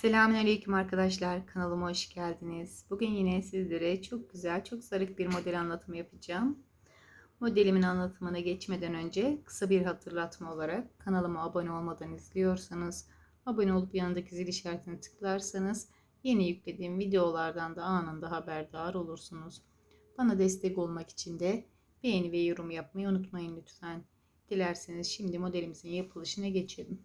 Selamünaleyküm arkadaşlar. Kanalıma hoş geldiniz. Bugün yine sizlere çok güzel, çok zarif bir model anlatımı yapacağım. Modelimin anlatımına geçmeden önce kısa bir hatırlatma olarak kanalıma abone olmadan izliyorsanız, abone olup yanındaki zil işaretini tıklarsanız yeni yüklediğim videolardan da anında haberdar olursunuz. Bana destek olmak için de beğeni ve yorum yapmayı unutmayın lütfen. Dilerseniz şimdi modelimizin yapılışına geçelim.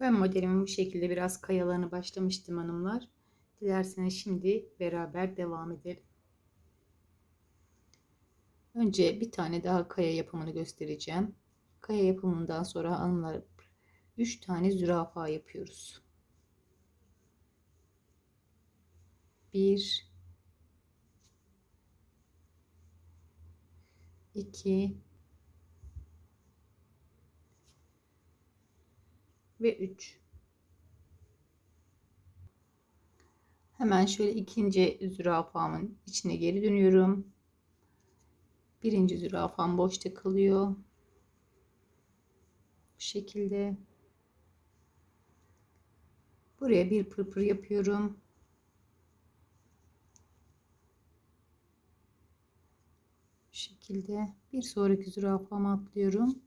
Ben modelimin bu şekilde biraz kayalarını başlamıştım hanımlar. Dilerseniz şimdi beraber devam edelim. Önce bir tane daha kaya yapımını göstereceğim. Kaya yapımından sonra hanımlar 3 tane zürafa yapıyoruz. 1 2 ve 3. Hemen şöyle ikinci zürafamın içine geri dönüyorum. Birinci zürafam boşta kalıyor. Bu şekilde. Buraya bir pırpır yapıyorum. Bu şekilde. Bir sonraki zürafama atlıyorum.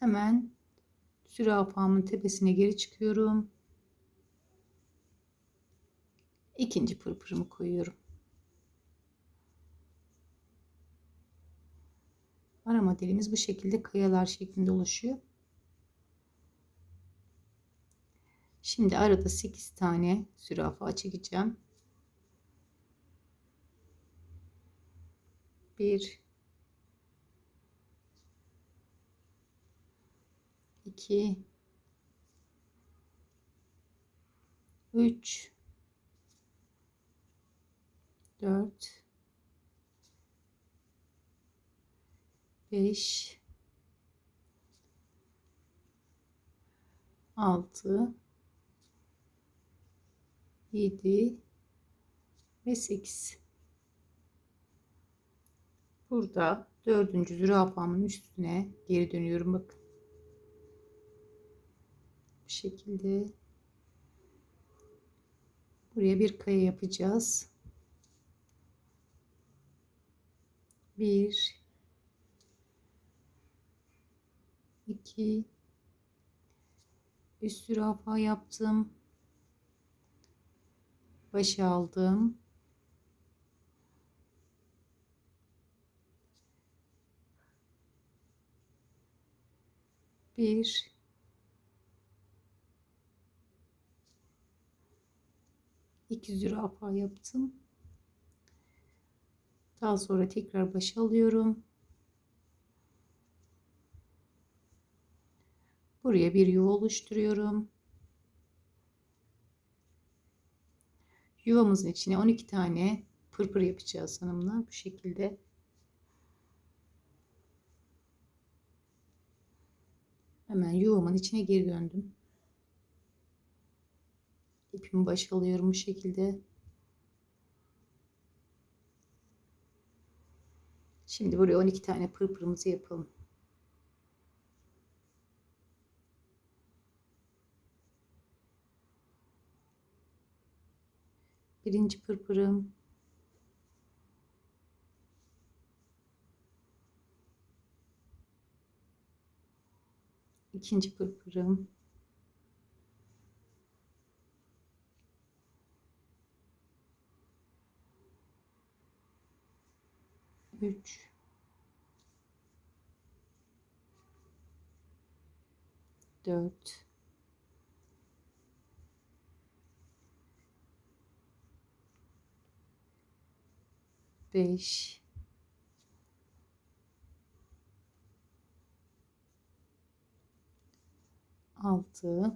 Hemen zürafamın tepesine geri çıkıyorum. İkinci pırpırımı koyuyorum. Ara modelimiz bu şekilde kayalar şeklinde oluşuyor. Şimdi arada 8 tane zürafa çekeceğim. 1 2 3 4 5 6 7 ve 8 burada dördüncü zürafamın üstüne geri dönüyorum bakın bu şekilde buraya bir kaya yapacağız. Bir, iki, üst zürafa yaptım. Başı aldım. Bir, iki zürafa yaptım. Daha sonra tekrar başa alıyorum. Buraya bir yuva oluşturuyorum. Yuvamızın içine 12 tane pırpır yapacağız hanımlar bu şekilde. Hemen yuvamın içine geri döndüm ipimi baş alıyorum bu şekilde. Şimdi buraya 12 tane pırpırımızı yapalım. Birinci pırpırım. ikinci pırpırım. 3 4 5 6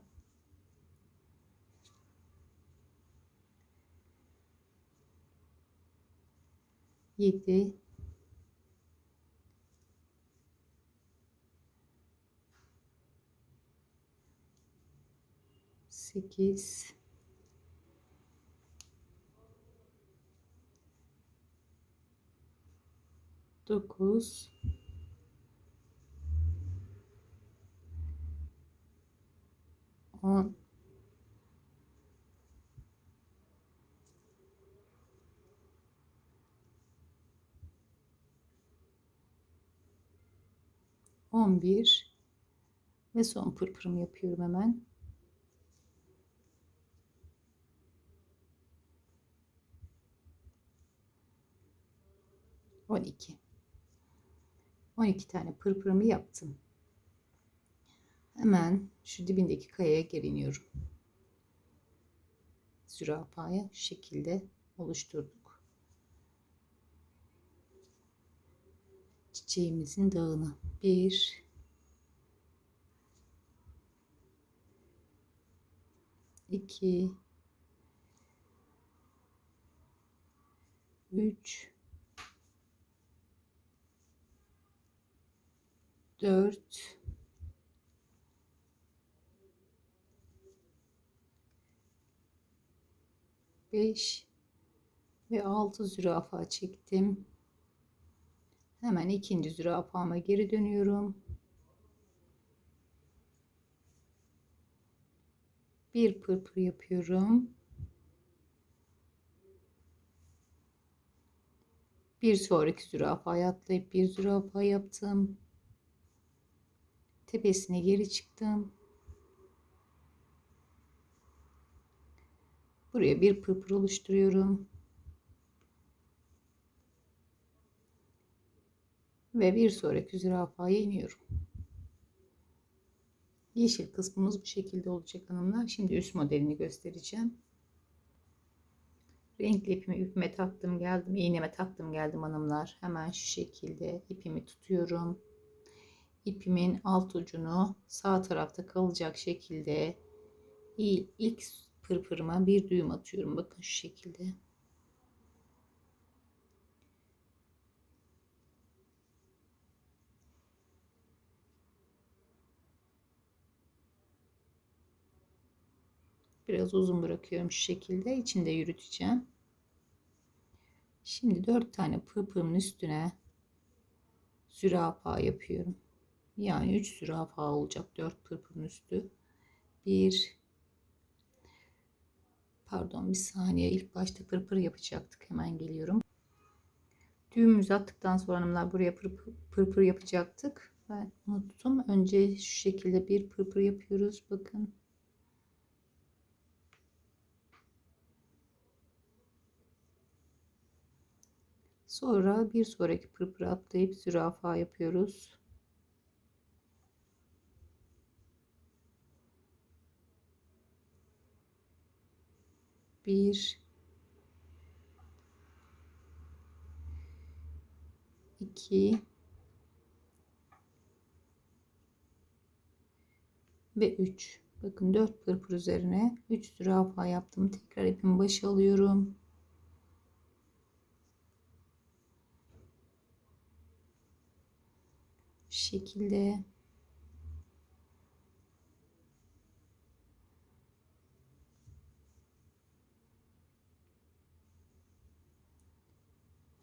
7 8 9 9 10 11 ve son pırpırımı yapıyorum hemen. On iki. On iki tane pırpırımı yaptım. Hemen şu dibindeki kayaya geri iniyorum. Zürafaya şekilde oluşturduk. Çiçeğimizin dağını. Bir, iki, üç, dört, beş ve altı zürafa çektim. Hemen ikinci zürafama geri dönüyorum. Bir pırpır yapıyorum. Bir sonraki zürafaya atlayıp bir zürafa yaptım. Tepesine geri çıktım. Buraya bir pırpır oluşturuyorum. Ve bir sonraki zürafaya iniyorum. Yeşil kısmımız bu şekilde olacak hanımlar. Şimdi üst modelini göstereceğim. Renkli ipimi ipime taktım geldim. iğneme taktım geldim hanımlar. Hemen şu şekilde ipimi tutuyorum. İpimin alt ucunu sağ tarafta kalacak şekilde ilk pırpırıma bir düğüm atıyorum. Bakın şu şekilde. Biraz uzun bırakıyorum şu şekilde. içinde yürüteceğim. Şimdi 4 tane pırpırın üstüne zürafa yapıyorum. Yani 3 zürafa olacak 4 pırpırın üstü. 1 Pardon bir saniye ilk başta pırpır yapacaktık. Hemen geliyorum. Düğümümüzü attıktan sonra hanımlar buraya pırpır, pırpır yapacaktık. Ben unuttum. Önce şu şekilde bir pırpır yapıyoruz. Bakın. Sonra bir sonraki pırpır atlayıp zürafa yapıyoruz. Bir, iki ve üç. Bakın dört pırpır üzerine üç zürafa yaptım. Tekrar ipimi başa alıyorum. şekilde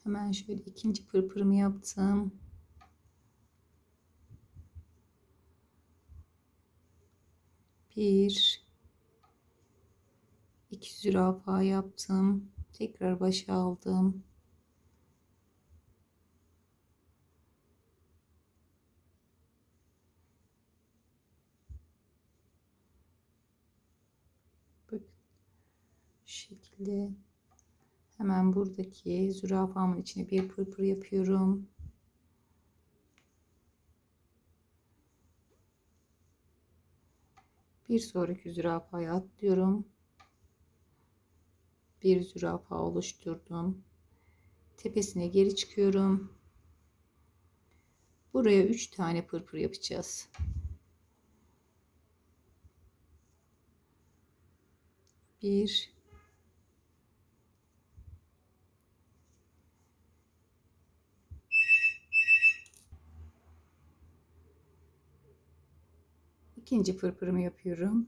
hemen şöyle ikinci pırpırımı yaptım. Bir iki zürafa yaptım. Tekrar başa aldım. şekilde hemen buradaki zürafamın içine bir pırpır yapıyorum. Bir sonraki zürafaya atlıyorum. Bir zürafa oluşturdum. Tepesine geri çıkıyorum. Buraya 3 tane pırpır yapacağız. Bir ikinci pırpırımı yapıyorum.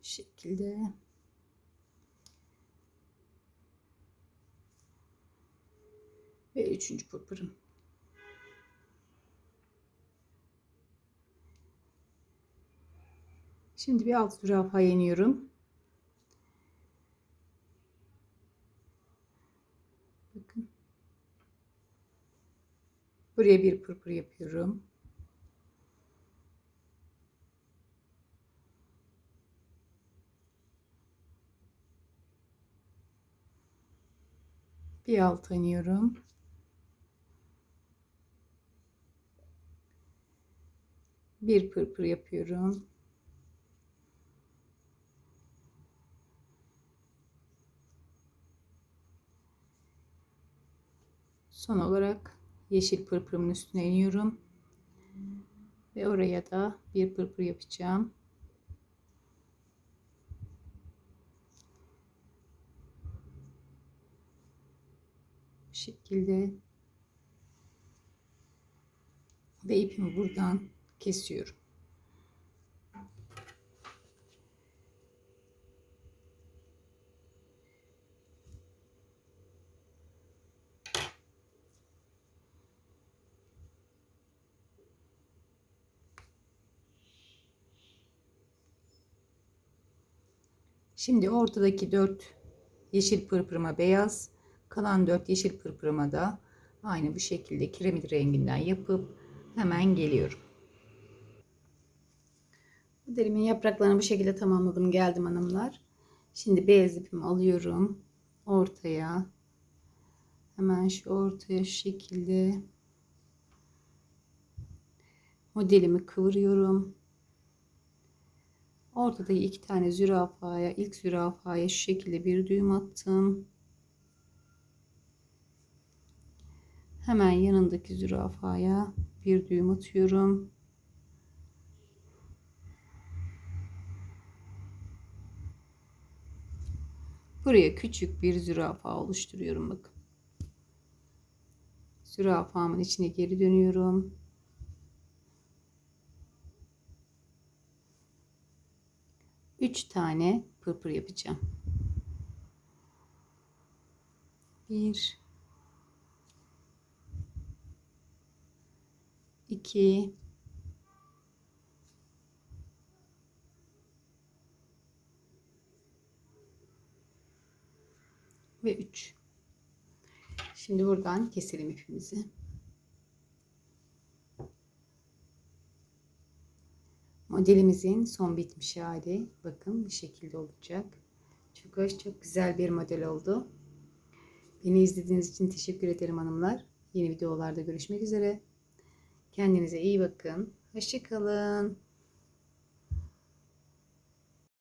Bu şekilde. Ve üçüncü pırpırım. Şimdi bir alt zürafa yeniyorum. Bakın. Buraya bir pırpır yapıyorum. Bir alt iniyorum. Bir pırpır yapıyorum. Son olarak yeşil pırpırımın üstüne iniyorum. Ve oraya da bir pırpır yapacağım. Bu şekilde ve ipimi buradan kesiyorum. Şimdi ortadaki 4 yeşil pırpırıma beyaz, kalan 4 yeşil pırpırıma da aynı bu şekilde kiremit renginden yapıp hemen geliyorum. Modelimin yapraklarını bu şekilde tamamladım geldim hanımlar. Şimdi beyaz ipimi alıyorum ortaya. Hemen şu ortaya şu şekilde modelimi kıvırıyorum. Ortada iki tane zürafaya, ilk zürafaya şu şekilde bir düğüm attım. Hemen yanındaki zürafaya bir düğüm atıyorum. Buraya küçük bir zürafa oluşturuyorum bakın. Zürafamın içine geri dönüyorum. Üç tane pırpır yapacağım. Bir, iki, ve 3. Şimdi buradan keselim ipimizi. Modelimizin son bitmiş hali. Bakın bu şekilde olacak. Çok hoş, çok güzel bir model oldu. Beni izlediğiniz için teşekkür ederim hanımlar. Yeni videolarda görüşmek üzere. Kendinize iyi bakın. Hoşçakalın.